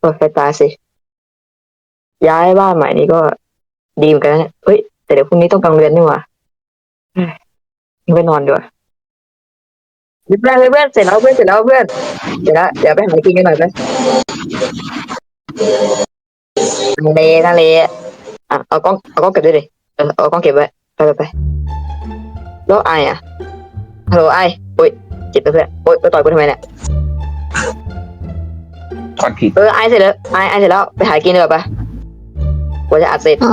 เปิดไฟตาสิ ย้ายบ้านใหม่นี้ก็ดีเหมือนกันนะเนี่ยเฮ้ย แต่เดี๋ยวพรุ่งนี้ต้องกลางเรียนนี่หว่าเฮ้ยยังไปนอนดีกว่าเพื่อนเพื่อนเสร็จแล้วเพื่อนเสร็จแล้วเพื่อนเดี๋ยวละเดี๋ยวไปหากินกันหน่อยไหมทะเลทะเลอะเอากล้องเอากล้องเก็บด้วยดิเออเอากล้องเก็บไว้ไปไปไปแล้วไออะฮัลโหลไอโอ้ยจิตไปเพื่อนโอ้ยไปต่อยกูทำไมเนี่ย กดผิด เออไอเสร็จแล้วไอไอเสร็จแล้วไปหากินดีกว่าปะกว่าจะอัดเสร็จอ๋อ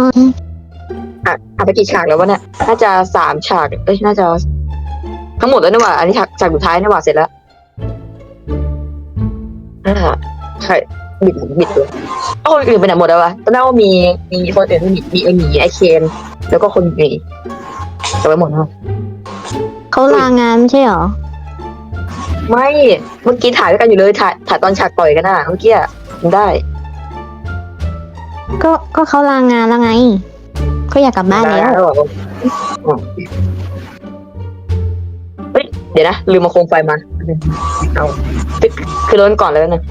อะอัดไปกี่ฉากแล้ววะเนี่ย น่าจะสามฉาก เอ้ย น่าจะ ทั้งหมดแล้วนี่หว่า อันนี้ฉากฉากสุดท้ายนี่หว่าเสร็จแล้ว อ่าใช่บิดบิดเลยเอาคนอื่นไปไหนหมดแล้ววะตอนแรกว่ามี มีคนอื่นที่มีมีไอหมีไอเคน แล้วก็คนอื่นแต่ไปหมดแล้วเขาลางานไม่ใช่เหรอ ไม่ เมื่อกี้ถ่ายด้วยกันอยู่เลยถ่ายถ่ายตอนฉากต่อยกันน่ะเมื่อกี้อะจำได้ ก็ก็เขาลางานแล้วไง ก็อยากกลับบ้านแล้วได้แล้วเหรออ๋อเฮ้ย เดี๋ยวนะ ลืมมาโคมไฟมา เอาคือคือร้นก่อนเลยนะ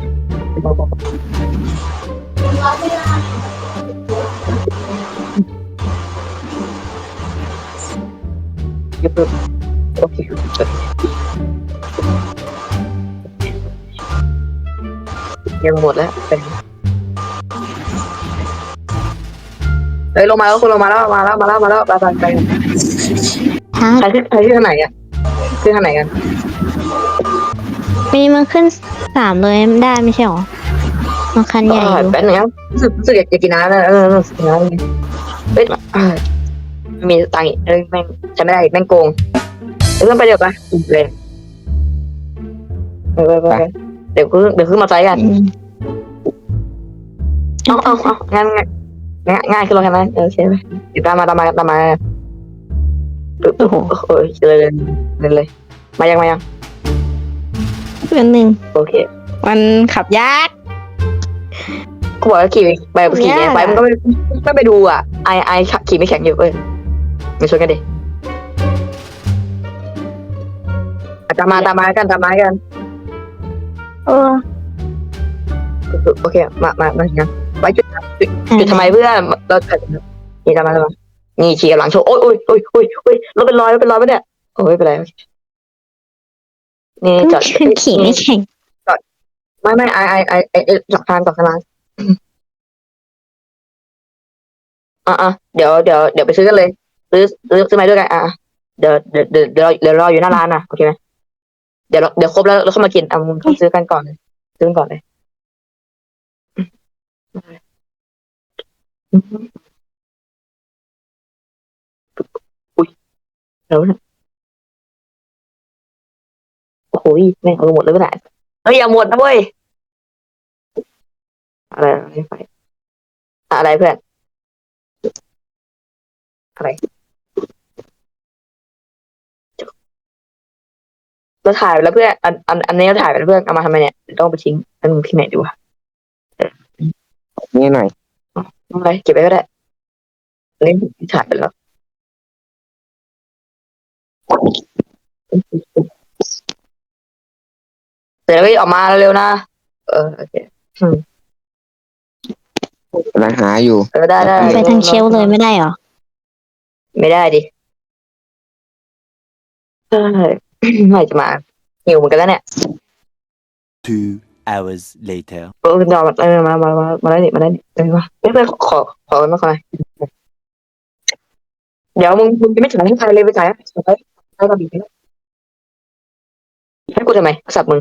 ยึบโอเค ยังหมดแล้วเป็นเฮ้ยลงมาแล้วคุณลงมาแล้วมาแล้วมาแล้วมาแล้วไปไปไปฮะใครขึ้นใครขึ้นทางไหนอะขึ้นทางไหนกันมีมันขึ้นสามเลยได้ไม่ใช่เหรอมันคันใหญ่อยู่แป๊บนึงครับรู้สึกรู้สึกอยากกินน้ำนะเออรู้สึกกินน้ำเฮ้ยเอ้ยไม่มีตังค์อีกเอ้ยแม่งใช้ไม่ได้อีกแม่งโกงเอ้ยเพื่อนไปเดี๋ยวไปอีกเลยไปไปไปไป เดี๋ยวขึ้นเดี๋ยวขึ้นมาไซกันอืมเอาเอาเอางั้นงั้นง่ายง่ายขึ้นรถกันไหมเออใช่ไหมเดี๋ยวตามมาตามมาตามมาปึ๊บปึ๊บโอ้ยเลยเลยเลยเลยมายังมายังเพื่อนหนึ่งโอเคมันขับยากกูบอกว่าขี่ไปขี่ไงเนี่ยไปมันก็ไม่ไม่ไปดูอะไอไอขี่ไม่แข็งอยู่เอ้ยมาชวนกันดิอะตามมาตามมากันตามมากัน เออ โอเค มา มา มาถึงกันไว้จุดจุดจุดทำไมเพื่อนเราเกิดนี่ตามมาตามมานี่ขี่กับหลังโชว์โอ้ยโอ้ยโอ้ยโอ้ยโอ้ยเราเป็นรอยเราเป็นรอยปะเนี่ยโอ้ยไม่เป็นไรนี่จอดขึ้นขี่ไม่แข็งไม่ไม่ไอไอไอไอไอหลักทางกับทางอะอะเดี๋ยวเดี๋ยวเดี๋ยวไปซื้อกันเลยซื้อซื้อซื้อมาด้วยกันอะอะเดี๋ยวเดี๋ยวเดี๋ยวเดี๋ยวเดี๋ยวรออยู่หน้าร้านนะโอเคไหม เดี๋ยวเราเดี๋ยวครบแล้วเราเข้ามากินอะมึงต้องซื้อกันก่อนเลยซื้อกันก่อนเลยอุ้ยแล้วนะโอ้โหแม่งเอาหมดเลยไม่ได้เฮ้ยอย่าหมดนะเว้ยอะไรอะไรไปอะไรเพื่อนอะไร เราถ่ายไปแล้วเพื่อนอันอันอันนี้เราถ่ายไปแล้วเพื่อนเอามาทำไมเนี่ยต้องไปทิ้งอันมึงที่ไหนดีวะนี่หน่อยไม่เป็นไรเก็บไว้ก็ได้อันนี้ผมถ่ายไปแล้วเดี๋ยวเราออกมาเร็วๆนะเออโอเคกำลังหาอยู่ เออได้ได้ไปทางเชลฟ์เลยไม่ได้เหรอ ไม่ได้ดิ เออไม่จะมาหิวเหมือนกันแล้วเนี่ย Two hours later. เออดอมาเออมามามามาได้ดิมาได้ดิเออมาเอ้ยเพื่อนขอขอมาขอหน่อยเดี๋ยวมึงมึงจะไม่จ่ายให้ใครเลยไปจ่ายให้ใครให้เราบีบไปแล้วให้กูทำไมโทรศัพท์มึง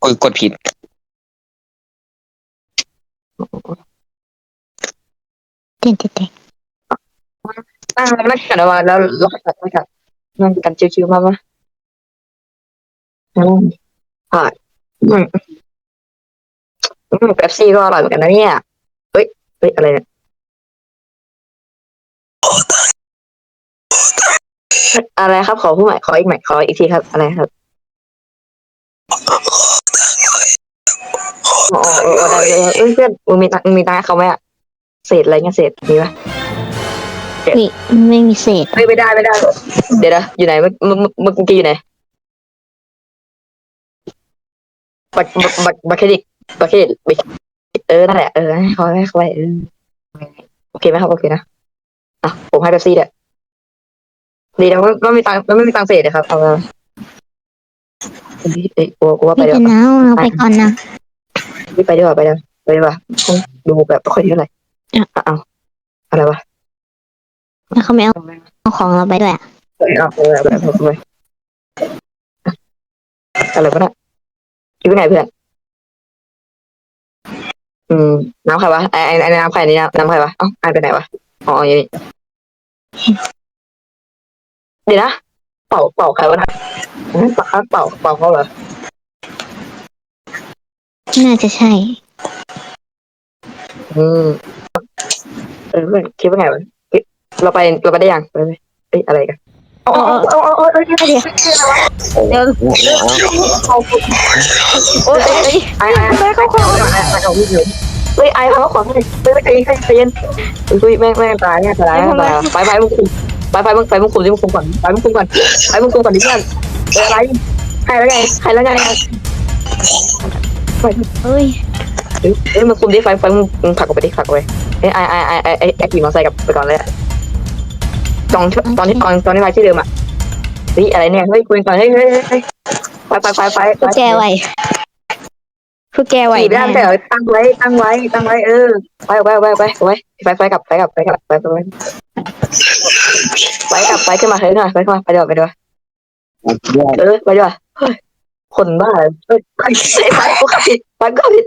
โอ้ยกดผิดเด่นเด่นเด่นนั่งแล้วนั่งกันเอามาแล้วเราขัดไม่ขัด นั่งกันชิวๆมามาอืมอ่าอืมอืมเป๊ปซี่ก็อร่อยเหมือนกันนะเนี่ยเฮ้ยเฮ้ยอะไรเนี่ยอะไรครับ ขอผู้ใหม่ขออีกใหม่ขออีกทีครับอะไรครับอ๋อเออได้เออเอ้ยเพื่อนมึงมีตังค์มึงมีตังค์เขาไหมอะเศษอะไรเงี้ยเศษมีปะ วิไม่มีเศษ เฮ้ยไม่ได้ไม่ได้ เดี๋ยวนะอยู่ไหนเมื่อเมื่อเมื่อเมื่อกี้อยู่ไหนบัตรบัตรบัตรบัตรเครดิตบัตรเครดิตบัตรเออนั่นแหละเออให้เขาให้เขาไปเออโอเคไหมครับโอเคนะอะผมให้เบปซี่ด้วยดีแล้วไม่มีตังค์ไม่มีตังค์เศษเลยครับเอามาเอ้ยกูกูว่าไปพี่เดี๋ยว จะหนาวเราไปก่อนนะรีบไปดีกว่าไปเดี๋ยวไปดีกว่าดูแบบไม่ค่อยเท่าไหร่อะเอาอะไรวะ แล้วเขาไม่เอาเอาของเราไปด้วยอะเออเอาเออแบบแบบแบบอะไรวะน่ะอยู่ไหนเพื่อน อืม น้ำใครวะไอไอไอน้ำใครนี่น้ำน้ำใครวะเอ้าไอไปไหนวะ อ๋ออยู่นี่เดี๋ยวนะ เป่า เป่าใครวะนะเป่าเป่า เป่าเขาเหรอ น่าจะใช่ อืม เออเพื่อนคิดว่าไงวะ เฮ้ยเราไปเราไปได้ยังไปไปเอ้ยอะไรกันอ๋ออ๋ออ๋ออ๋อเอ้ยเดี๋ยวเดี๋ยวเดี๋ยวโอ้ยเอ้ยไอไอไอเขาขอไอไอเอาวิ่งอยู่เฮ้ยไอเขาขอให้เฮ้ยใจเย็นใจเย็นเฮ้ยแม่งแม่งตายแม่งตายแม่งตายไปไปมึงคุมไปไปมึงไปมึงคุมดิมึงคุมก่อนไปมึงคุมก่อนไปมึงคุมก่อนดิเพื่อนเอออะไรใครแล้วไงใครแล้วไงเอ้ยเฮ้ยมึงคุมดิไฟไฟมึงมึงผลักออกไปดิผลักออกไปเอ้ยไอไอไอไอไอไอขี่มอเตอร์ไซค์กลับไปก่อนเลยอะ ตอนตอนที่ตอนตอนที่มาที่เดิมอะเฮ้ยอะไรเนี่ยเฮ้ยคุยก่อนเฮ้ยเฮ้ยเฮ้ยไปไปไปไปพวกแกไหวพวกแกไหวขี่ไม่แน่ได้แต่ตั้งไว้ตั้งไว้ตั้งไว้เออไปไปไปไปไปไปไปกลับไปกลับไปกลับไปไปไปไปกลับไปขึ้นมาเฮ้ยขึ้นมาไปขึ้นมาไปดีกว่าไปดีกว่าเออไปดีกว่าเฮ้ยคนบ้าเฮ้ยไปไปไปกูขับผิดไปก็ผิด